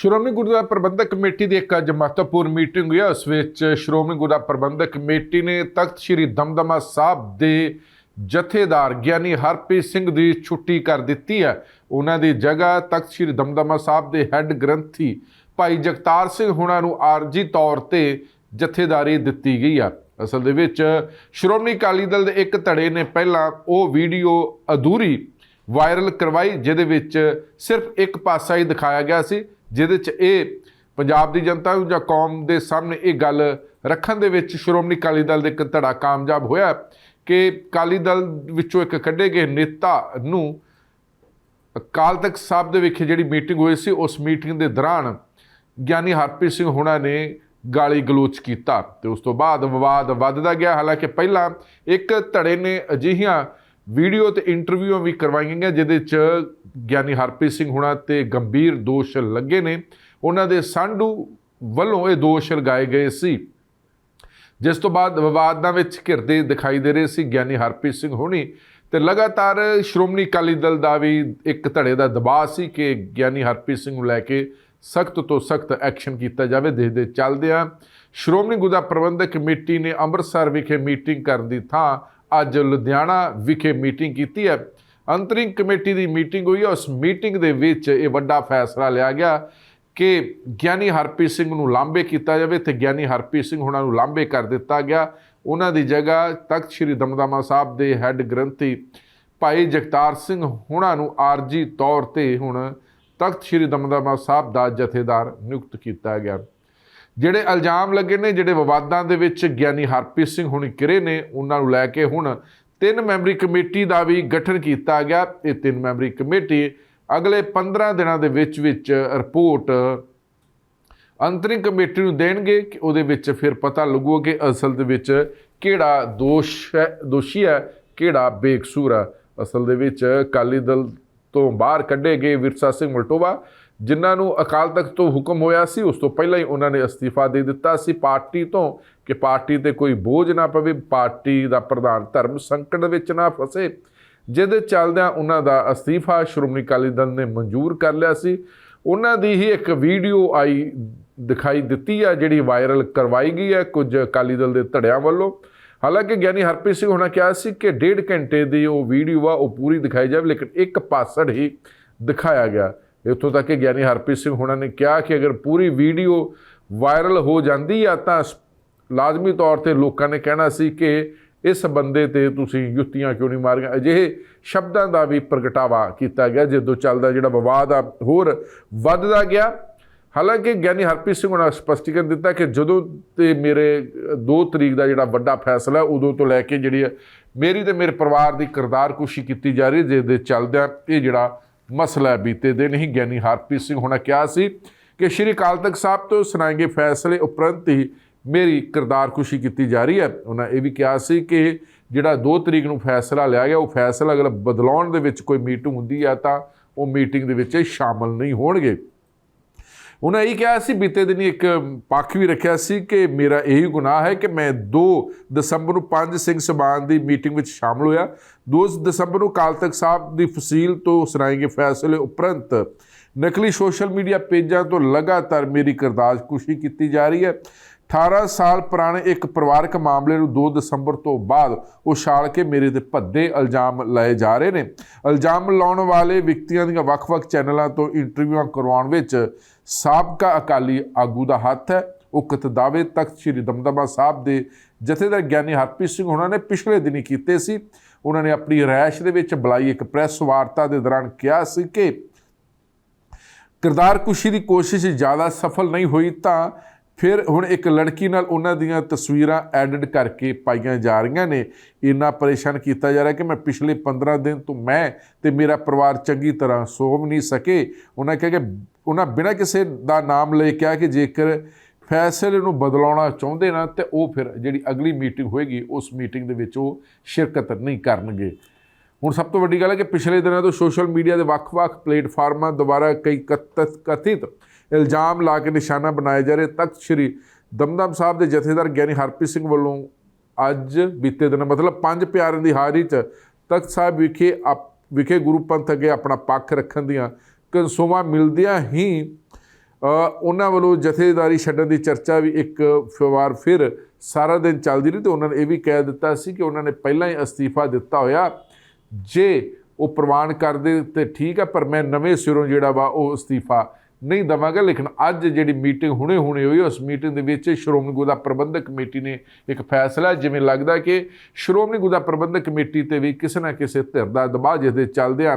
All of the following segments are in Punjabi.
ਸ਼੍ਰੋਮਣੀ ਗੁਰਦੁਆਰਾ ਪ੍ਰਬੰਧਕ ਕਮੇਟੀ ਦੀ ਇੱਕ ਅੱਜ ਮਹੱਤਵਪੂਰਨ ਮੀਟਿੰਗ ਹੋਈ ਹੈ ਉਸ ਵਿੱਚ ਸ਼੍ਰੋਮਣੀ ਗੁਰਦੁਆਰਾ ਪ੍ਰਬੰਧਕ ਕਮੇਟੀ ਨੇ ਤਖਤ ਸ੍ਰੀ ਦਮਦਮਾ ਸਾਹਿਬ ਦੇ ਜਥੇਦਾਰ ਗਿਆਨੀ ਹਰਪ੍ਰੀਤ ਸਿੰਘ ਦੀ ਛੁੱਟੀ ਕਰ ਦਿੱਤੀ ਹੈ ਉਹਨਾਂ ਦੀ ਜਗ੍ਹਾ ਤਖਤ ਸ੍ਰੀ ਦਮਦਮਾ ਸਾਹਿਬ ਦੇ ਹੈੱਡ ਗ੍ਰੰਥੀ ਭਾਈ ਜਗਤਾਰ ਸਿੰਘ ਹੁਣਾਂ ਨੂੰ ਆਰਜੀ ਤੌਰ ਤੇ ਜਥੇਦਾਰੀ ਦਿੱਤੀ ਗਈ ਆ। ਅਸਲ ਦੇ ਵਿੱਚ ਸ਼੍ਰੋਮਣੀ ਅਕਾਲੀ ਦਲ ਦੇ ਇੱਕ ਧੜੇ ਨੇ ਪਹਿਲਾਂ ਉਹ ਵੀਡੀਓ ਅਧੂਰੀ ਵਾਇਰਲ ਕਰਵਾਈ, ਜਿਹਦੇ ਵਿੱਚ ਸਿਰਫ ਇੱਕ ਪਾਸਾ ਹੀ ਦਿਖਾਇਆ ਗਿਆ ਸੀ। ਜਿਹਦੇ 'ਚ ਇਹ ਪੰਜਾਬ ਦੀ ਜਨਤਾ ਨੂੰ ਜਾਂ ਕੌਮ ਦੇ ਸਾਹਮਣੇ ਇਹ ਗੱਲ ਰੱਖਣ ਦੇ ਵਿੱਚ ਸ਼੍ਰੋਮਣੀ ਅਕਾਲੀ ਦਲ ਦੇ ਇੱਕ ਧੜਾ ਕਾਮਯਾਬ ਹੋਇਆ ਕਿ ਅਕਾਲੀ ਦਲ ਵਿੱਚੋਂ ਇੱਕ ਕੱਢੇ ਗਏ ਨੇਤਾ ਨੂੰ ਅਕਾਲ ਤਖਤ ਸਾਹਿਬ ਦੇ ਵਿਖੇ ਜਿਹੜੀ ਮੀਟਿੰਗ ਹੋਈ ਸੀ, ਉਸ ਮੀਟਿੰਗ ਦੇ ਦੌਰਾਨ ਗਿਆਨੀ ਹਰਪ੍ਰੀਤ ਸਿੰਘ ਹੋਣਾ ਨੇ ਗਾਲੀ ਗਲੋਚ ਕੀਤਾ ਤੇ ਉਸ ਤੋਂ ਬਾਅਦ ਵਿਵਾਦ ਵੱਧਦਾ ਗਿਆ। ਹਾਲਾਂਕਿ ਪਹਿਲਾਂ ਇੱਕ ਧੜੇ ਨੇ ਅਜਿਹੀਆਂ ਵੀਡੀਓ ਤੇ ਇੰਟਰਵਿਊਆਂ ਵੀ ਕਰਵਾਈਆਂ ਗਈਆਂ, ਜਿਹਦੇ ਚ ਗਿਆਨੀ ਹਰਪ੍ਰੀਤ ਸਿੰਘ ਹੁਣਾਂ ਤੇ ਗੰਭੀਰ ਦੋਸ਼ ਲੱਗੇ ਨੇ। ਉਹਨਾਂ ਦੇ ਸਾਂਢੂ ਵੱਲੋਂ ਇਹ ਦੋਸ਼ ਲਗਾਏ ਗਏ ਸੀ। ਜਿਸ ਤੋਂ ਬਾਅਦ ਵਿਵਾਦਾਂ ਵਿੱਚ ਘਿਰਦੇ ਦਿਖਾਈ ਦੇ ਰਹੇ ਸੀ ਗਿਆਨੀ ਹਰਪ੍ਰੀਤ ਸਿੰਘ ਹੋਣੀ ਤੇ ਲਗਾਤਾਰ ਸ਼੍ਰੋਮਣੀ ਅਕਾਲੀ ਦਲ ਦਾ ਵੀ ਇੱਕ ਧੜੇ ਦਾ ਦਬਾਅ ਸੀ ਕਿ ਗਿਆਨੀ ਹਰਪ੍ਰੀਤ ਸਿੰਘ ਨੂੰ ਲੈ ਕੇ ਸਖਤ ਤੋਂ ਸਖਤ ਐਕਸ਼ਨ ਕੀਤਾ ਜਾਵੇ, ਦੇਸ਼ ਦੇ ਚੱਲਦਿਆਂ ਸ਼੍ਰੋਮਣੀ ਗੁਰਦੁਆਰਾ ਪ੍ਰਬੰਧਕ ਕਮੇਟੀ ਨੇ ਅੰਮ੍ਰਿਤਸਰ ਵਿਖੇ ਮੀਟਿੰਗ ਕਰਨ ਦੀ ਥਾਂ ਅੱਜ ਲੁਧਿਆਣਾ ਵਿਖੇ ਮੀਟਿੰਗ ਕੀਤੀ ਹੈ। ਅੰਤਰਿੰਗ ਕਮੇਟੀ ਦੀ ਮੀਟਿੰਗ ਹੋਈ ਹੈ। ਉਸ ਮੀਟਿੰਗ ਦੇ ਵਿੱਚ ਇਹ ਵੱਡਾ ਫੈਸਲਾ ਲਿਆ ਗਿਆ ਕਿ ਗਿਆਨੀ ਹਰਪ੍ਰੀਤ ਸਿੰਘ ਨੂੰ ਲਾਂਬੇ ਕੀਤਾ ਜਾਵੇ ਤੇ ਗਿਆਨੀ ਹਰਪ੍ਰੀਤ ਸਿੰਘ ਹੁਣਾਂ ਨੂੰ ਲਾਂਬੇ ਕਰ ਦਿੱਤਾ ਗਿਆ। ਉਹਨਾਂ ਦੀ ਜਗ੍ਹਾ ਤਖਤ ਸ੍ਰੀ ਦਮਦਮਾ ਸਾਹਿਬ ਦੇ ਹੈੱਡ ਗ੍ਰੰਥੀ ਭਾਈ ਜਗਤਾਰ ਸਿੰਘ ਹੁਣਾਂ ਨੂੰ ਆਰਜੀ ਤੌਰ ਤੇ ਹੁਣ ਤਖਤ ਸ੍ਰੀ ਦਮਦਮਾ ਸਾਹਿਬ ਦਾ ਜਥੇਦਾਰ ਨਿਯੁਕਤ ਕੀਤਾ ਗਿਆ। ਜਿਹੜੇ ਇਲਜ਼ਾਮ ਲੱਗੇ ਨੇ, ਜਿਹੜੇ ਵਿਵਾਦਾਂ ਦੇ ਵਿੱਚ ਗਿਆਨੀ ਹਰਪ੍ਰੀਤ ਸਿੰਘ ਹੁਣ ਕਿਰੇ ਨੇ, ਉਹਨਾਂ ਨੂੰ ਲੈ ਕੇ ਹੁਣ ਤਿੰਨ ਮੈਂਬਰੀ ਕਮੇਟੀ ਦਾ ਵੀ ਗਠਨ ਕੀਤਾ ਗਿਆ। ਇਹ ਤਿੰਨ ਮੈਂਬਰੀ ਕਮੇਟੀ ਅਗਲੇ 15 ਦਿਨਾਂ ਦੇ ਵਿੱਚ ਵਿੱਚ ਰਿਪੋਰਟ ਅੰਤਰਿੰਗ ਕਮੇਟੀ ਨੂੰ ਦੇਣਗੇ ਕਿ ਉਹਦੇ ਵਿੱਚ ਫਿਰ ਪਤਾ ਲੱਗੂਗਾ ਕਿ ਅਸਲ ਦੇ ਵਿੱਚ ਕਿਹੜਾ ਦੋਸ਼ ਹੈ, ਦੋਸ਼ੀ ਹੈ, ਕਿਹੜਾ ਬੇਕਸੂਰ ਹੈ। ਅਸਲ ਦੇ ਵਿੱਚ ਅਕਾਲੀ ਦਲ ਤੋਂ ਬਾਹਰ ਕੱਢੇ ਗਏ ਵਿਰਸਾ ਸਿੰਘ ਮਲਟੋਵਾ। ਜਿਨ੍ਹਾਂ ਨੂੰ ਅਕਾਲ ਤਖਤ ਤੋਂ ਹੁਕਮ ਹੋਇਆ ਸੀ, ਉਸ ਤੋਂ ਪਹਿਲਾਂ ਹੀ ਉਹਨਾਂ ਨੇ ਅਸਤੀਫਾ ਦੇ ਦਿੱਤਾ ਸੀ। ਪਾਰਟੀ ਤੋਂ ਕਿ ਪਾਰਟੀ ਤੇ ਕੋਈ ਬੋਝ ਨਾ ਪਵੇ, ਪਾਰਟੀ ਦਾ ਪ੍ਰਧਾਨ ਧਰਮ ਸੰਕਟ ਵਿੱਚ ਨਾ ਫਸੇ। ਜਿਹਦੇ ਚੱਲਦਿਆਂ ਉਹਨਾਂ ਦਾ ਅਸਤੀਫਾ ਸ਼੍ਰੋਮਣੀ ਅਕਾਲੀ ਦਲ ਨੇ ਮਨਜ਼ੂਰ ਕਰ ਲਿਆ ਸੀ। ਉਹਨਾਂ ਦੀ ਹੀ ਇੱਕ ਵੀਡੀਓ ਆਈ, ਦਿਖਾਈ ਦਿੱਤੀ ਆ, ਜਿਹੜੀ ਵਾਇਰਲ ਕਰਵਾਈ ਗਈ ਹੈ ਕੁਝ ਅਕਾਲੀ ਦਲ ਦੇ ਧੜਿਆਂ ਵੱਲੋਂ। ਹਾਲਾਂਕਿ ਗਿਆਨੀ ਹਰਪ੍ਰੀਤ ਸਿੰਘ ਹੋਣਾ ਕਿਹਾ ਸੀ ਕਿ ਡੇਢ ਘੰਟੇ ਦੀ ਉਹ ਵੀਡੀਓ ਆ, ਉਹ ਪੂਰੀ ਦਿਖਾਈ ਜਾਵੇ, ਲੇਕਿਨ ਇੱਕ ਪਾਸੜ ਹੀ ਦਿਖਾਇਆ ਗਿਆ। ਇੱਥੋਂ ਤੱਕ ਕਿ ਗਿਆਨੀ ਹਰਪ੍ਰੀਤ ਸਿੰਘ ਹੋਣਾ ਨੇ ਕਿਹਾ ਕਿ ਅਗਰ ਪੂਰੀ ਵੀਡੀਓ ਵਾਇਰਲ ਹੋ ਜਾਂਦੀ ਆ ਤਾਂ ਸ- ਲਾਜ਼ਮੀ ਤੌਰ ਤੇ ਲੋਕਾਂ ਨੇ ਕਹਿਣਾ ਸੀ ਕਿ ਇਸ ਬੰਦੇ ਤੇ ਤੁਸੀਂ ਯੁੱਤੀਆਂ ਕਿਉਂ ਨਹੀਂ ਮਾਰੀਆਂ? ਅਜਿਹੇ ਸ਼ਬਦਾਂ ਦਾ ਵੀ ਪ੍ਰਗਟਾਵਾ ਕੀਤਾ ਗਿਆ, ਜਦੋਂ ਚੱਲਦਾ ਜਿਹੜਾ ਵਿਵਾਦ ਆ, ਹੋਰ ਵੱਧਦਾ ਗਿਆ। ਹਾਲਾਂਕਿ ਗਿਆਨੀ ਹਰਪ੍ਰੀਤ ਸਿੰਘ ਨੇ ਸਪਸ਼ਟੀਕਰਨ ਦਿੱਤਾ ਕਿ ਜਦੋਂ ਤੇ ਮੇਰੇ 2 ਤਰੀਕ ਦਾ ਜਿਹੜਾ ਵੱਡਾ ਫੈਸਲਾ, ਉਦੋਂ ਤੋਂ ਲੈ ਕੇ ਜਿਹੜੀ ਹੈ ਮੇਰੀ ਤੇ ਮੇਰੇ ਪਰਿਵਾਰ ਦੀ ਕਿਰਦਾਰਕੁਸ਼ੀ ਕੀਤੀ ਜਾ ਰਹੀ ਜਿਸ ਦੇ ਚੱਲਦਿਆਂ ਇਹ ਜਿਹੜਾ ਮਸਲਾ ਬੀਤੇ ਦਿਨ ਹੀ ਗਿਆਨੀ ਹਰਪ੍ਰੀਤ ਸਿੰਘ ਹੋਣਾ ਕਿਹਾ ਸੀ ਕਿ ਸ਼੍ਰੀ ਅਕਾਲ ਤਖਤ ਸਾਹਿਬ ਤੋਂ ਸੁਣਾਏ ਗਏ ਫੈਸਲੇ ਉਪਰੰਤ ਹੀ ਮੇਰੀ ਕਿਰਦਾਰ ਖੁਸ਼ੀ ਕੀਤੀ ਜਾ ਰਹੀ ਹੈ। ਉਹਨਾਂ ਇਹ ਵੀ ਕਿਹਾ ਸੀ ਕਿ ਜਿਹੜਾ 2 ਤਰੀਕ ਨੂੰ ਫੈਸਲਾ ਲਿਆ ਗਿਆ, ਉਹ ਫੈਸਲਾ ਅਗਰ ਬਦਲਾਉਣ ਦੇ ਵਿੱਚ ਕੋਈ ਮੀਟਿੰਗ ਹੁੰਦੀ ਹੈ ਤਾਂ ਉਹ ਮੀਟਿੰਗ ਦੇ ਵਿੱਚ ਇਹ ਸ਼ਾਮਲ ਨਹੀਂ ਹੋਣਗੇ। ਉਹਨਾਂ ਇਹ ਕਿਹਾ ਸੀ, ਬੀਤੇ ਦਿਨੀ ਇੱਕ ਪੱਖ ਵੀ ਰੱਖਿਆ ਸੀ ਕਿ ਮੇਰਾ ਇਹੀ ਗੁਨਾਹ ਹੈ ਕਿ ਮੈਂ 2 ਦਸੰਬਰ ਨੂੰ ਪੰਜ ਸਿੰਘ ਸਭਾਨ ਦੀ ਮੀਟਿੰਗ ਵਿੱਚ ਸ਼ਾਮਲ ਹੋਇਆ। 2 ਦਸੰਬਰ ਨੂੰ ਅਕਾਲ ਤਖਤ ਸਾਹਿਬ ਦੀ ਫਸੀਲ ਤੋਂ ਸੁਣਾਏ ਗਏ ਫੈਸਲੇ ਉਪਰੰਤ ਨਕਲੀ ਸੋਸ਼ਲ ਮੀਡੀਆ ਪੇਜਾਂ ਤੋਂ ਲਗਾਤਾਰ ਮੇਰੀ ਕਿਰਦਾਰਕੁਸ਼ੀ ਕੀਤੀ ਜਾ ਰਹੀ ਹੈ। 18 ਸਾਲ ਪੁਰਾਣੇ ਇੱਕ ਪਰਿਵਾਰਕ ਮਾਮਲੇ ਨੂੰ 2 ਦਸੰਬਰ ਤੋਂ ਬਾਅਦ ਉਛਾਲ ਕੇ ਮੇਰੇ ਤੇ ਭੱਦੇ ਇਲਜ਼ਾਮ ਲਾਏ ਜਾ ਰਹੇ ਨੇ। ਇਲਜ਼ਾਮ ਲਾਉਣ ਵਾਲੇ ਵਿਅਕਤੀਆਂ ਦੀਆਂ ਵੱਖ-ਵੱਖ ਚੈਨਲਾਂ ਤੋਂ ਇੰਟਰਵਿਊਆਂ ਕਰਵਾਉਣ ਵਿੱਚ ਸਾਬਕਾ ਅਕਾਲੀ ਆਗੂ ਦਾ ਹੱਥ ਹੈ। ਉਕਤ ਦਾਅਵੇ ਤਖਤ ਸ੍ਰੀ ਦਮਦਮਾ ਸਾਹਿਬ ਦੇ ਜਥੇਦਾਰ ਗਿਆਨੀ ਹਰਪ੍ਰੀਤ ਸਿੰਘ ਉਹਨਾਂ ਨੇ ਪਿਛਲੇ ਦਿਨੀ ਕੀਤੇ ਸੀ। ਉਹਨਾਂ ਨੇ ਆਪਣੀ ਰੈਸ਼ ਦੇ ਵਿੱਚ ਬੁਲਾਈ ਇੱਕ ਪ੍ਰੈਸ ਵਾਰਤਾ ਦੇ ਦੌਰਾਨ ਕਿਹਾ ਸੀ ਕਿ ਕਿਰਦਾਰਕੁਸ਼ੀ ਦੀ ਕੋਸ਼ਿਸ਼ ਜ਼ਿਆਦਾ ਸਫਲ ਨਹੀਂ ਹੋਈ ਤਾਂ ਫਿਰ ਹੁਣ ਇੱਕ ਲੜਕੀ ਨਾਲ ਉਹਨਾਂ ਦੀਆਂ ਤਸਵੀਰਾਂ ਐਡਿਟ ਕਰਕੇ ਪਾਈਆਂ ਜਾ ਰਹੀਆਂ ਨੇ। ਇੰਨਾ ਪਰੇਸ਼ਾਨ ਕੀਤਾ ਜਾ ਰਿਹਾ ਕਿ ਮੈਂ ਪਿਛਲੇ 15 ਦਿਨ ਤੋਂ ਮੈਂ ਤੇ ਮੇਰਾ ਪਰਿਵਾਰ ਚੰਗੀ ਤਰ੍ਹਾਂ ਸੌਂ ਨਹੀਂ ਸਕੇ। ਉਹਨਾਂ ਕਿਹਾ ਕਿ ਉਹਨਾਂ ਬਿਨਾਂ ਕਿਸੇ ਦਾ ਨਾਮ ਲੈ ਕਿਹਾ ਕਿ ਜੇਕਰ ਫੈਸਲੇ ਨੂੰ ਬਦਲਾਉਣਾ ਚਾਹੁੰਦੇ ਨਾ ਤੇ ਉਹ ਫਿਰ ਜਿਹੜੀ ਅਗਲੀ ਮੀਟਿੰਗ ਹੋਏਗੀ, ਉਸ ਮੀਟਿੰਗ ਦੇ ਵਿੱਚ ਉਹ ਸ਼ਿਰਕਤ ਨਹੀਂ ਕਰਨਗੇ। ਹੁਣ ਸਭ ਤੋਂ ਵੱਡੀ ਗੱਲ ਹੈ ਕਿ ਪਿਛਲੇ ਦਿਨਾਂ ਤੋਂ ਸੋਸ਼ਲ ਮੀਡੀਆ ਦੇ ਵੱਖ-ਵੱਖ ਪਲੇਟਫਾਰਮਾਂ ਦੁਆਰਾ ਕਈ ਕਥਿਤ ਕਥਿਤ ਇਲਜ਼ਾਮ ਲਾ ਕੇ ਨਿਸ਼ਾਨਾ ਬਣਾਏ ਜਾ ਰਹੇ। ਤਖਤ ਸ੍ਰੀ ਦਮਦਮ ਸਾਹਿਬ ਦੇ ਜਥੇਦਾਰ ਗਿਆਨੀ ਹਰਪ੍ਰੀਤ ਸਿੰਘ ਵੱਲੋਂ ਅੱਜ ਬੀਤੇ ਦਿਨ, ਮਤਲਬ ਪੰਜ ਪਿਆਰਿਆਂ ਦੀ ਹਾਜ਼ਰੀ 'ਚ ਤਖਤ ਸਾਹਿਬ ਵਿਖੇ ਆਪ- ਵਿਖੇ ਗੁਰੂ ਪੰਥ ਅੱਗੇ ਆਪਣਾ ਪੱਖ ਰੱਖਣ ਦੀਆਂ ਕਨਸੋਵਾਂ ਮਿਲਦਿਆਂ ਹੀ ਉਹਨਾਂ ਵੱਲੋਂ ਜਥੇਦਾਰੀ ਛੱਡਣ ਦੀ ਚਰਚਾ ਵੀ ਇੱਕ ਵਾਰ ਫਿਰ ਸਾਰਾ ਦਿਨ ਚੱਲਦੀ ਰਹੀ ਤੇ ਉਹਨਾਂ ਨੇ ਇਹ ਵੀ ਕਹਿ ਦਿੱਤਾ ਸੀ ਕਿ ਉਹਨਾਂ ਨੇ ਪਹਿਲਾਂ ਹੀ ਅਸਤੀਫਾ ਦਿੱਤਾ ਹੋਇਆ। ਜੇ ਉਹ ਪ੍ਰਵਾਨ ਕਰਦੇ ਤੇ ਠੀਕ ਹੈ ਪਰ ਮੈਂ ਨਵੇਂ ਸਿਰੋਂ ਜਿਹੜਾ ਵਾ ਉਹ ਅਸਤੀਫਾ ਨਹੀਂ ਦਵਾਂਗਾ। ਲੇਕਿਨ ਅੱਜ ਜਿਹੜੀ ਮੀਟਿੰਗ ਹੁਣੇ ਹੁਣੇ ਹੋਈ, ਉਸ ਮੀਟਿੰਗ ਦੇ ਵਿੱਚ ਸ਼੍ਰੋਮਣੀ ਗੁਰਦੁਆਰਾ ਪ੍ਰਬੰਧਕ ਕਮੇਟੀ ਨੇ ਇੱਕ ਫੈਸਲਾ, ਜਿਵੇਂ ਲੱਗਦਾ ਕਿ ਸ਼੍ਰੋਮਣੀ ਗੁਰਦੁਆਰਾ ਪ੍ਰਬੰਧਕ ਕਮੇਟੀ ਤੇ ਵੀ ਕਿਸੇ ਨਾ ਕਿਸੇ ਧਿਰ ਦਾ ਦਬਾਅ ਜਿਸ ਦੇ ਚੱਲਦਿਆਂ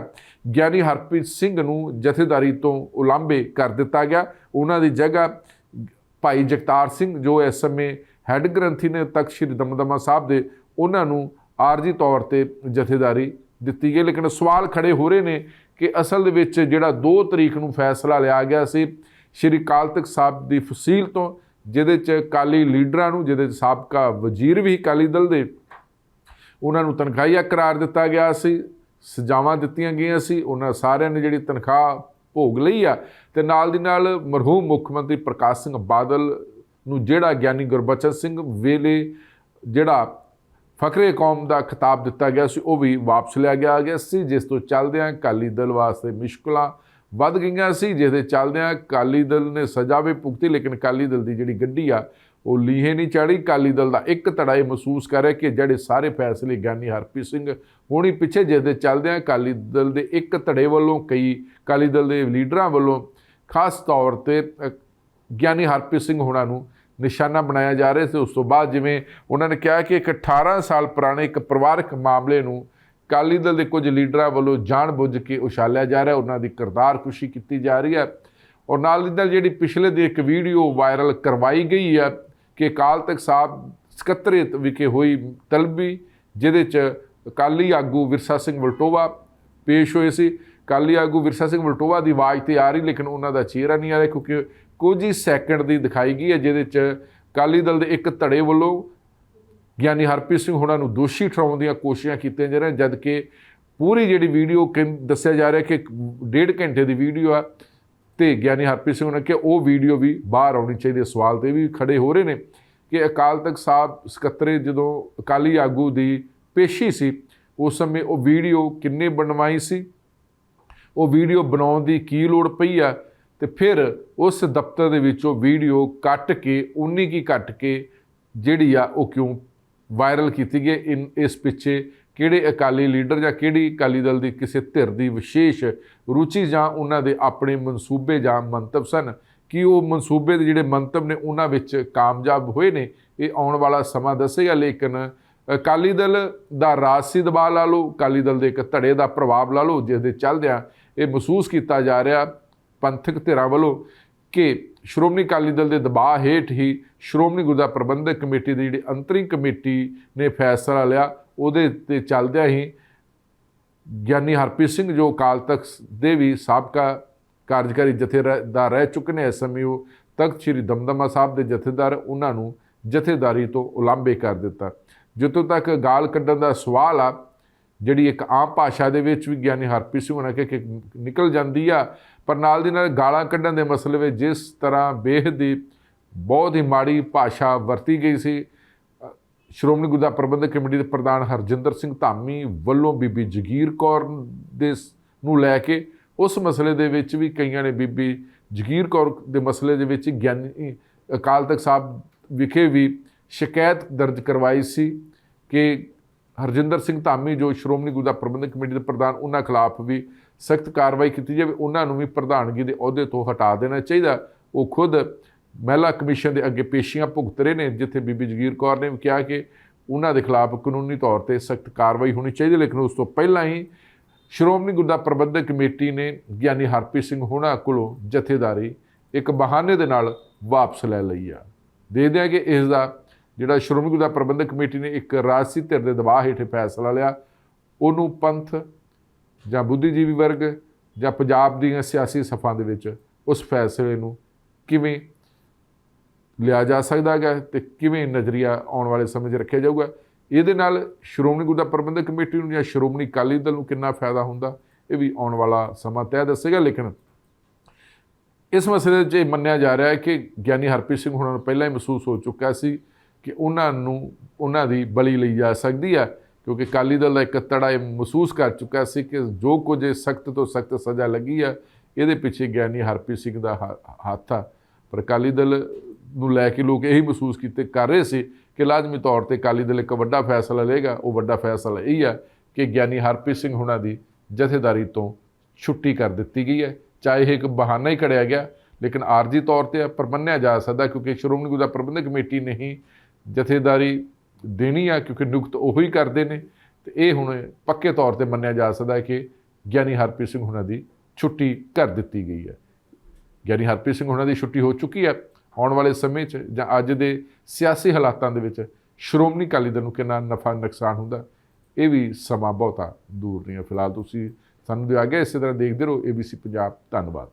ਗਿਆਨੀ ਹਰਪ੍ਰੀਤ ਸਿੰਘ ਨੂੰ ਜਥੇਦਾਰੀ ਤੋਂ ਉਲਾਂਭੇ ਕਰ ਦਿੱਤਾ ਗਿਆ। ਉਹਨਾਂ ਦੀ ਜਗ੍ਹਾ ਭਾਈ ਜਗਤਾਰ ਸਿੰਘ, ਜੋ ਇਸ ਸਮੇਂ ਹੈੱਡ ਗ੍ਰੰਥੀ ਨੇ, ਤਖਤ ਸ੍ਰੀ ਦਮਦਮਾ ਸਾਹਿਬ ਦੇ, ਉਹਨਾਂ ਨੂੰ ਆਰਜੀ ਤੌਰ ਤੇ ਜਥੇਦਾਰੀ ਦਿੱਤੀ ਗਈ, ਲੇਕਿਨ ਸਵਾਲ ਖੜੇ ਹੋ ਰਹੇ ਨੇ ਕਿ ਅਸਲ ਦੇ ਵਿੱਚ ਜਿਹੜਾ 2 ਤਰੀਕ ਨੂੰ ਫੈਸਲਾ ਲਿਆ ਗਿਆ ਸੀ, ਸ੍ਰੀ ਅਕਾਲ ਤਖਤ ਸਾਹਿਬ ਦੀ ਫਸੀਲ ਤੋਂ, ਜਿਹਦੇ ਚ ਕਾਲੀ ਲੀਡਰਾਂ ਨੂੰ, ਜਿਹਦੇ ਚ ਸਾਬਕਾ ਵਜ਼ੀਰ ਵੀ ਅਕਾਲੀ ਦਲ ਦੇ, ਉਹਨਾਂ ਨੂੰ ਤਨਖਾਹੀਆ ਕਰਾਰ ਦਿੱਤਾ ਗਿਆ ਸੀ, ਸਜ਼ਾਵਾਂ ਦਿੱਤੀਆਂ ਗਈਆਂ ਸੀ, ਉਹਨਾਂ ਸਾਰਿਆਂ ਨੇ ਜਿਹੜੀ ਤਨਖਾਹ ਭੋਗ ਲਈ ਆ, ਤੇ ਨਾਲ ਦੀ ਨਾਲ ਮਰਹੂਮ ਮੁੱਖ ਮੰਤਰੀ ਪ੍ਰਕਾਸ਼ ਸਿੰਘ ਬਾਦਲ ਨੂੰ ਜਿਹੜਾ ਗਿਆਨੀ ਗੁਰਬਚਨ ਸਿੰਘ ਵੇਲੇ ਜਿਹੜਾ ਫਕਰੇ ਕੌਮ ਦਾ ਖਿਤਾਬ ਦਿੱਤਾ ਗਿਆ ਸੀ, ਉਹ ਵੀ ਵਾਪਸ ਲਿਆ ਗਿਆ ਗਿਆ ਸੀ, ਜਿਸ ਤੋਂ ਚੱਲਦਿਆਂ ਅਕਾਲੀ ਦਲ ਵਾਸਤੇ ਮੁਸ਼ਕਲਾਂ ਵੱਧ ਗਈਆਂ ਸੀ, ਜਿਸ ਦੇ ਚੱਲਦਿਆਂ ਅਕਾਲੀ ਦਲ ਨੇ ਸਜ਼ਾ ਵੀ ਭੁਗਤੀ, ਲੇਕਿਨ ਅਕਾਲੀ ਦਲ ਦੀ ਜਿਹੜੀ ਗੱਡੀ ਆ, ਉਹ ਲੀਹੇ ਨਹੀਂ ਚੜੀ ਅਕਾਲੀ ਦਲ ਦਾ ਇੱਕ ਧੜਾ ਇਹ ਮਹਿਸੂਸ ਕਰ ਰਿਹਾ ਕਿ ਜਿਹੜੇ ਸਾਰੇ ਫੈਸਲੇ ਗਿਆਨੀ ਹਰਪ੍ਰੀਤ ਸਿੰਘ ਹੋਣੀ ਪਿੱਛੇ ਜਿਹਦੇ ਚੱਲਦਿਆਂ ਅਕਾਲੀ ਦਲ ਦੇ ਇੱਕ ਧੜੇ ਵੱਲੋਂ ਕਈ, ਅਕਾਲੀ ਦਲ ਦੇ ਲੀਡਰਾਂ ਵੱਲੋਂ ਖਾਸ ਤੌਰ ਤੇ ਗਿਆਨੀ ਹਰਪ੍ਰੀਤ ਸਿੰਘ ਹੋਣਾ ਨੂੰ ਨਿਸ਼ਾਨਾ ਬਣਾਇਆ ਜਾ ਰਿਹਾ ਸੀ। ਉਸ ਤੋਂ ਬਾਅਦ ਜਿਵੇਂ ਉਹਨਾਂ ਨੇ ਕਿਹਾ ਕਿ ਇੱਕ 18 ਸਾਲ ਪੁਰਾਣੇ ਇੱਕ ਪਰਿਵਾਰਕ ਮਾਮਲੇ ਨੂੰ ਅਕਾਲੀ ਦਲ ਦੇ ਕੁਝ ਲੀਡਰਾਂ ਵੱਲੋਂ ਜਾਣਬੁੱਝ ਕੇ ਉਛਾਲਿਆ ਜਾ ਰਿਹਾ, ਉਹਨਾਂ ਦੀ ਕਿਰਦਾਰ ਕੁਸ਼ੀ ਕੀਤੀ ਜਾ ਰਹੀ ਹੈ। ਔਰ ਨਾਲ ਦੀ ਨਾਲ ਜਿਹੜੀ ਪਿਛਲੇ ਦੀ ਇੱਕ ਵੀਡੀਓ ਵਾਇਰਲ ਕਰਵਾਈ ਗਈ ਹੈ ਕਿ ਅਕਾਲ ਤਖਤ ਸਾਹਿਬ ਸਕੱਤਰੇਤ ਵਿਖੇ ਹੋਈ ਤਲਬੀ, ਜਿਹਦੇ ਚ ਅਕਾਲੀ ਆਗੂ ਵਿਰਸਾ ਸਿੰਘ ਵਲਟੋਵਾ ਪੇਸ਼ ਹੋਏ ਸੀ। ਅਕਾਲੀ ਆਗੂ ਵਿਰਸਾ ਸਿੰਘ ਵਲਟੋਵਾ ਦੀ ਆਵਾਜ਼ ਤੇ ਆ ਰਹੀ, ਲੇਕਿਨ ਉਹਨਾਂ ਦਾ ਚਿਹਰਾ ਨਹੀਂ ਆ ਰਿਹਾ, ਕਿਉਂਕਿ ਕੁਝ ਹੀ ਸੈਕਿੰਡ ਦੀ ਦਿਖਾਈ ਗਈ ਹੈ, ਜਿਹਦੇ ਚ ਅਕਾਲੀ ਦਲ ਦੇ ਇੱਕ ਧੜੇ ਵੱਲੋਂ ਗਿਆਨੀ ਹਰਪ੍ਰੀਤ ਸਿੰਘ ਹੋਣਾ ਨੂੰ ਦੋਸ਼ੀ ਠਹਿਰਾਉਣ ਦੀਆਂ ਕੋਸ਼ਿਸ਼ਾਂ ਕੀਤੀਆਂ ਜਾ ਰਹੀਆਂ ਜਦ ਕਿ ਪੂਰੀ ਜਿਹੜੀ ਵੀਡੀਓ ਦੱਸਿਆ ਜਾ ਰਿਹਾ ਕਿ ਡੇਢ ਘੰਟੇ ਦੀ ਵੀਡੀਓ ਆ, ਤੇ ਗਿਆਨੀ ਹਰਪ੍ਰੀਤ ਸਿੰਘ ਨੇ ਕਿ ਉਹ ਵੀਡੀਓ ਵੀ ਬਾਹਰ ਆਉਣੀ ਚਾਹੀਦੀ ਹੈ। ਸਵਾਲ ਤੇ ਵੀ ਖੜੇ ਹੋ ਰਹੇ ਨੇ ਕਿ ਅਕਾਲ ਤਖਤ ਸਾਹਿਬ ਸਕੱਤਰੇ ਜਦੋਂ ਅਕਾਲੀ ਆਗੂ ਦੀ ਪੇਸ਼ੀ ਸੀ, ਉਸ ਸਮੇਂ ਉਹ ਵੀਡੀਓ ਕਿੰਨੇ ਬਣਵਾਈ ਸੀ ਉਹ ਵੀਡੀਓ ਬਣਾਉਣ ਦੀ ਕੀ ਲੋੜ ਪਈ ਆ ਤੇ ਫਿਰ ਉਸ ਦਫ਼ਤਰ ਦੇ ਵਿੱਚੋਂ ਵੀਡੀਓ ਕੱਟ ਕੇ, ਉਨੀ ਕੀ ਕੱਟ ਕੇ ਜਿਹੜੀ ਆ ਉਹ ਕਿਉਂ ਵਾਇਰਲ ਕੀਤੀ ਗਈ ਇਨ, ਇਸ ਪਿੱਛੇ ਕਿਹੜੇ ਅਕਾਲੀ ਲੀਡਰ ਜਾਂ ਕਿਹੜੀ ਅਕਾਲੀ ਦਲ ਦੀ ਕਿਸੇ ਧਿਰ ਦੀ ਵਿਸ਼ੇਸ਼ ਰੁਚੀ ਜਾਂ ਉਹਨਾਂ ਦੇ ਆਪਣੇ ਮਨਸੂਬੇ ਜਾਂ ਮੰਤਵ ਸਨ? ਕਿ ਉਹ ਮਨਸੂਬੇ ਦੇ ਜਿਹੜੇ ਮੰਤਵ ਨੇ, ਉਹਨਾਂ ਵਿੱਚ ਕਾਮਯਾਬ ਹੋਏ ਨੇ? ਇਹ ਆਉਣ ਵਾਲਾ ਸਮਾਂ ਦੱਸੇਗਾ, ਲੇਕਿਨ ਅਕਾਲੀ ਦਲ ਦਾ ਰਾਜਸੀ ਦਬਾਅ ਲਾ ਲਓ, ਅਕਾਲੀ ਦਲ ਦੇ ਇੱਕ ਧੜੇ ਦਾ ਪ੍ਰਭਾਵ ਲਾ ਲਓ, ਜਿਸ ਦੇ ਚੱਲਦਿਆਂ ਇਹ ਮਹਿਸੂਸ ਕੀਤਾ ਜਾ ਰਿਹਾ ਪੰਥਕ ਧਿਰਾਂ ਵੱਲੋਂ ਕਿ ਸ਼੍ਰੋਮਣੀ ਅਕਾਲੀ ਦਲ ਦੇ ਦਬਾਅ ਹੇਠ ਹੀ ਸ਼੍ਰੋਮਣੀ ਗੁਰਦੁਆਰਾ ਪ੍ਰਬੰਧਕ ਕਮੇਟੀ ਦੀ ਜਿਹੜੀ ਅੰਤਰਿੰਗ ਕਮੇਟੀ ਨੇ ਫੈਸਲਾ ਲਿਆ, ਉਹਦੇ ਤੇ ਚੱਲਦਿਆਂ ਹੀ ਗਿਆਨੀ ਹਰਪ੍ਰੀਤ ਸਿੰਘ ਜੋ ਅਕਾਲ ਤਖਤ ਦੇ ਵੀ ਸਾਬਕਾ ਕਾਰਜਕਾਰੀ ਜਥੇਦਾਰ ਰਹਿ ਚੁੱਕੇ ਨੇ ਇਸ ਸਮੇਂ ਤਖਤ ਸ੍ਰੀ ਦਮਦਮਾ ਸਾਹਿਬ ਦੇ ਜਥੇਦਾਰ, ਉਹਨਾਂ ਨੂੰ ਜਥੇਦਾਰੀ ਤੋਂ ਉਲਾਂਭੇ ਕਰ ਦਿੱਤਾ। ਜਿੱਥੋਂ ਤੱਕ ਗਾਲ ਕੱਢਣ ਦਾ ਸਵਾਲ ਆ ਜਿਹੜੀ ਇੱਕ ਆਮ ਭਾਸ਼ਾ ਦੇ ਵਿੱਚ ਵੀ ਗਿਆਨੀ ਹਰਪ੍ਰੀਤ ਸਿੰਘ ਉਹਨਾਂ ਕਿ ਕਿ ਨਿਕਲ ਜਾਂਦੀ ਆ, ਪਰ ਨਾਲ ਦੀ ਨਾਲ ਗਾਲਾਂ ਕੱਢਣ ਦੇ ਮਸਲੇ ਵਿੱਚ ਜਿਸ ਤਰ੍ਹਾਂ ਬੇਹਦੀ ਬਹੁਤ ਹੀ ਮਾੜੀ ਭਾਸ਼ਾ ਵਰਤੀ ਗਈ ਸੀ ਸ਼੍ਰੋਮਣੀ ਗੁਰਦੁਆਰਾ ਪ੍ਰਬੰਧਕ ਕਮੇਟੀ ਦੇ ਪ੍ਰਧਾਨ ਹਰਜਿੰਦਰ ਸਿੰਘ ਧਾਮੀ ਵੱਲੋਂ ਬੀਬੀ ਜਗੀਰ ਕੌਰ ਦੇ ਸ- ਨੂੰ ਲੈ ਕੇ ਉਸ ਮਸਲੇ ਦੇ ਵਿੱਚ ਵੀ ਕਈਆਂ ਨੇ ਬੀਬੀ ਜਗੀਰ ਕੌਰ ਦੇ ਮਸਲੇ ਦੇ ਵਿੱਚ ਗਿਆਨੀ, ਅਕਾਲ ਤਖਤ ਸਾਹਿਬ ਵਿਖੇ ਵੀ ਸ਼ਿਕਾਇਤ ਦਰਜ ਕਰਵਾਈ ਸੀ ਕਿ ਹਰਜਿੰਦਰ ਸਿੰਘ ਧਾਮੀ, ਜੋ ਸ਼੍ਰੋਮਣੀ ਗੁਰਦੁਆਰਾ ਪ੍ਰਬੰਧਕ ਕਮੇਟੀ ਦੇ ਪ੍ਰਧਾਨ, ਉਹਨਾਂ ਖਿਲਾਫ ਵੀ ਸਖਤ ਕਾਰਵਾਈ ਕੀਤੀ ਜਾਵੇ, ਉਹਨਾਂ ਨੂੰ ਵੀ ਪ੍ਰਧਾਨਗੀ ਦੇ ਅਹੁਦੇ ਤੋਂ ਹਟਾ ਦੇਣਾ ਚਾਹੀਦਾ। ਉਹ ਖੁਦ ਮਹਿਲਾ ਕਮਿਸ਼ਨ ਦੇ ਅੱਗੇ ਪੇਸ਼ੀਆਂ ਭੁਗਤ ਰਹੇ ਨੇ, ਜਿੱਥੇ ਬੀਬੀ ਜਗੀਰ ਕੌਰ ਨੇ ਵੀ ਕਿਹਾ ਕਿ ਉਹਨਾਂ ਦੇ ਖਿਲਾਫ ਕਾਨੂੰਨੀ ਤੌਰ ਤੇ ਸਖਤ ਕਾਰਵਾਈ ਹੋਣੀ ਚਾਹੀਦੀ ਲੇਕਿਨ ਉਸ ਤੋਂ ਪਹਿਲਾਂ ਹੀ ਸ਼੍ਰੋਮਣੀ ਗੁਰਦੁਆਰਾ ਪ੍ਰਬੰਧਕ ਕਮੇਟੀ ਨੇ ਗਿਆਨੀ ਹਰਪ੍ਰੀਤ ਸਿੰਘ ਹੋਣਾ ਕੋਲੋਂ ਜਥੇਦਾਰੀ ਇੱਕ ਬਹਾਨੇ ਦੇ ਨਾਲ ਵਾਪਸ ਲੈ ਲਈ ਆ। ਦੇ ਦਿਆਂ ਕਿ ਇਸ ਦਾ ਜਿਹੜਾ ਸ਼੍ਰੋਮਣੀ ਗੁਰਦੁਆਰਾ ਪ੍ਰਬੰਧਕ ਕਮੇਟੀ ਨੇ ਇੱਕ ਰਾਜਸੀ ਧਿਰ ਦੇ ਦਬਾਅ ਹੇਠ ਫੈਸਲਾ ਲਿਆ, ਉਹਨੂੰ ਪੰਥ ਜਾਂ ਬੁੱਧੀਜੀਵੀ ਵਰਗ ਜਾਂ ਪੰਜਾਬ ਦੀਆਂ ਸਿਆਸੀ ਸਫਾਂ ਦੇ ਵਿੱਚ ਉਸ ਫੈਸਲੇ ਨੂੰ ਕਿਵੇਂ ਲਿਆ ਜਾ ਸਕਦਾ ਹੈ ਤੇ ਕਿਵੇਂ ਨਜ਼ਰੀਆ ਆਉਣ ਵਾਲੇ ਸਮੇਂ 'ਚ ਰੱਖਿਆ ਜਾਊਗਾ, ਇਹਦੇ ਨਾਲ ਸ਼੍ਰੋਮਣੀ ਗੁਰਦੁਆਰਾ ਪ੍ਰਬੰਧਕ ਕਮੇਟੀ ਨੂੰ ਜਾਂ ਸ਼੍ਰੋਮਣੀ ਅਕਾਲੀ ਦਲ ਨੂੰ ਕਿੰਨਾ ਫਾਇਦਾ ਹੁੰਦਾ, ਇਹ ਵੀ ਆਉਣ ਵਾਲਾ ਸਮਾਂ ਤੈਅ ਦੱਸੇਗਾ। ਲੇਕਿਨ ਇਸ ਮਸਲੇ 'ਚ ਇਹ ਮੰਨਿਆ ਜਾ ਰਿਹਾ ਹੈ ਕਿ ਗਿਆਨੀ ਹਰਪ੍ਰੀਤ ਸਿੰਘ ਹੁਣਾਂ ਨੂੰ ਪਹਿਲਾਂ ਹੀ ਮਹਿਸੂਸ ਹੋ ਚੁੱਕਾ ਸੀ ਕਿ ਉਹਨਾਂ ਨੂੰ, ਉਹਨਾਂ ਦੀ ਬਲੀ ਲਈ ਜਾ ਸਕਦੀ ਹੈ ਕਿਉਂਕਿ ਅਕਾਲੀ ਦਲ ਦਾ ਇੱਕ ਤੜਾ ਇਹ ਮਹਿਸੂਸ ਕਰ ਚੁੱਕਾ ਸੀ ਕਿ ਜੋ ਕੁਝ ਸਖਤ ਤੋਂ ਸਖਤ ਸਜ਼ਾ ਲੱਗੀ ਆ, ਇਹਦੇ ਪਿੱਛੇ ਗਿਆਨੀ ਹਰਪ੍ਰੀਤ ਸਿੰਘ ਦਾ ਹੱਥ ਆ। ਪਰ ਅਕਾਲੀ ਦਲ ਨੂੰ ਲੈ ਕੇ ਲੋਕ ਇਹੀ ਮਹਿਸੂਸ ਕੀਤੇ ਕਰ ਰਹੇ ਸੀ ਕਿ ਲਾਜ਼ਮੀ ਤੌਰ ਤੇ ਅਕਾਲੀ ਦਲ ਇੱਕ ਵੱਡਾ ਫੈਸਲਾ ਲਏਗਾ, ਉਹ ਵੱਡਾ ਫੈਸਲਾ ਇਹ ਆ ਕਿ ਗਿਆਨੀ ਹਰਪ੍ਰੀਤ ਸਿੰਘ ਹੁਣਾਂ ਦੀ ਜਥੇਦਾਰੀ ਤੋਂ ਛੁੱਟੀ ਕਰ ਦਿੱਤੀ ਗਈ ਹੈ। ਚਾਹੇ ਇਹ ਇੱਕ ਬਹਾਨਾ ਹੀ ਕੜਿਆ ਗਿਆ, ਲੇਕਿਨ ਆਰਜੀ ਤੌਰ ਤੇ ਪਰ ਮੰਨਿਆ ਜਾ ਸਕਦਾ ਕਿਉਂਕਿ ਸ਼੍ਰੋਮਣੀ ਗੁਰਦੁਆਰਾ ਪ੍ਰਬੰਧਕ ਕਮੇਟੀ ਨਹੀਂ ਜਥੇਦਾਰੀ ਦੇਣੀ ਆ, ਕਿਉਂਕਿ ਨਿਯੁਕਤ ਉਹੋ ਹੀ ਕਰਦੇ ਨੇ। ਤੇ ਇਹ ਹੁਣ ਪੱਕੇ ਤੌਰ ਤੇ ਮੰਨਿਆ ਜਾ ਸਕਦਾ ਹੈ ਕਿ ਗਿਆਨੀ ਹਰਪ੍ਰੀਤ ਸਿੰਘ ਹੁਣਾਂ ਦੀ ਛੁੱਟੀ ਕਰ ਦਿੱਤੀ ਗਈ ਹੈ। ਗਿਆਨੀ ਹਰਪ੍ਰੀਤ ਸਿੰਘ ਹੁਣਾਂ ਦੀ ਛੁੱਟੀ ਹੋ ਚੁੱਕੀ ਹੈ। ਆਉਣ ਵਾਲੇ ਸਮੇਂ 'ਚ ਜਾਂ ਅੱਜ ਦੇ ਸਿਆਸੀ ਹਾਲਾਤਾਂ ਦੇ ਵਿੱਚ ਸ਼੍ਰੋਮਣੀ ਅਕਾਲੀ ਦਲ ਨੂੰ ਕਿੰਨਾ ਨਫਾ ਨੁਕਸਾਨ ਹੁੰਦਾ, ਇਹ ਵੀ ਸਮਾਂ ਬਹੁਤਾ ਦੂਰ ਨਹੀਂ ਹੈ। ਫਿਲਹਾਲ ਤੁਸੀਂ ਸਾਨੂੰ ਦਿਓ ਆਗੇ ਇਸੇ ਤਰ੍ਹਾਂ ਦੇਖਦੇ ਰਹੋ। ABC ਪੰਜਾਬ, ਧੰਨਵਾਦ।